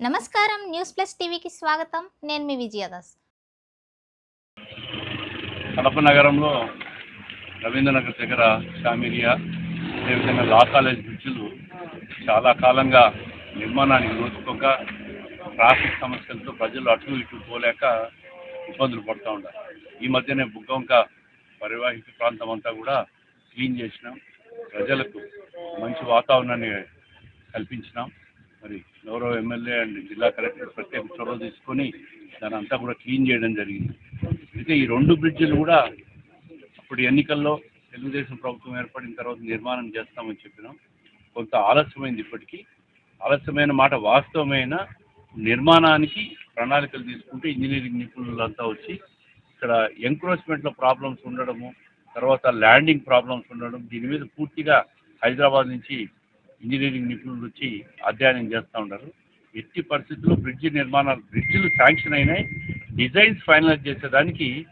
నమస్కారం. News plus టీవీకి స్వాగతం. నేను మీ విజయదాస్. కడప నగరంలో రవీంద్రనగర్ దగ్గర షామిరియా అదేవిధంగా లా కాలేజ్ బ్రిడ్జులు చాలా కాలంగా నిర్మాణానికి నోచుకోక ట్రాఫిక్ సమస్యలతో ప్రజలు అటు ఇటు పోలేక ఇబ్బందులు పడుతూ ఉంటారు ఈ మధ్యనే బుగ్గంక పరివాహిక ప్రాంతం అంతా కూడా క్లీన్ చేసినాం. ప్రజలకు మంచి వాతావరణాన్ని కల్పించినాం. మరి గౌరవ ఎమ్మెల్యే అండ్ జిల్లా కలెక్టర్ ప్రత్యేక చొరవ తీసుకొని దాని అంతా కూడా క్లీన్ చేయడం జరిగింది. అయితే ఈ రెండు బ్రిడ్జిలు కూడా అప్పుడు ఎన్నికల్లో తెలుగుదేశం ప్రభుత్వం ఏర్పడిన తర్వాత నిర్మాణం చేస్తామని చెప్పినాం. కొంత ఆలస్యమైంది ఇప్పటికీ. ఆలస్యమైన మాట వాస్తవమైన నిర్మాణానికి ప్రణాళికలు తీసుకుంటే ఇంజనీరింగ్ నిపుణులంతా వచ్చి ఇక్కడ ఎంక్రోచ్మెంట్లో ప్రాబ్లమ్స్ ఉండడము తర్వాత ల్యాండింగ్ ప్రాబ్లమ్స్ ఉండడం దీని మీద పూర్తిగా హైదరాబాద్ నుంచి ఇంజనీరింగ్ నిపుణులు వచ్చి అధ్యయనం చేస్తూ ఉంటారు ఎట్టి పరిస్థితుల్లో బ్రిడ్జి నిర్మాణాలు బ్రిడ్జిలు శాంక్షన్ అయినాయి. డిజైన్స్ ఫైనలైజ్ చేసేదానికి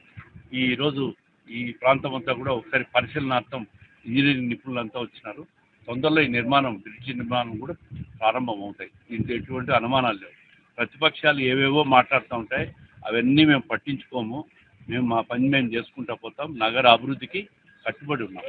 ఈరోజు ఈ ప్రాంతం అంతా కూడా ఒకసారి పరిశీలనార్థం ఇంజనీరింగ్ నిపుణులంతా వచ్చినారు. తొందరలో ఈ నిర్మాణం బ్రిడ్జి నిర్మాణం కూడా ప్రారంభం అవుతాయి. దీంట్లో ఎటువంటి అనుమానాలు లేవు. ప్రతిపక్షాలు ఏవేవో మాట్లాడుతూ ఉంటాయి. అవన్నీ మేము పట్టించుకోము. మేము మా పని మేము చేసుకుంటా పోతాం. నగర అభివృద్ధికి కట్టుబడి ఉన్నాం.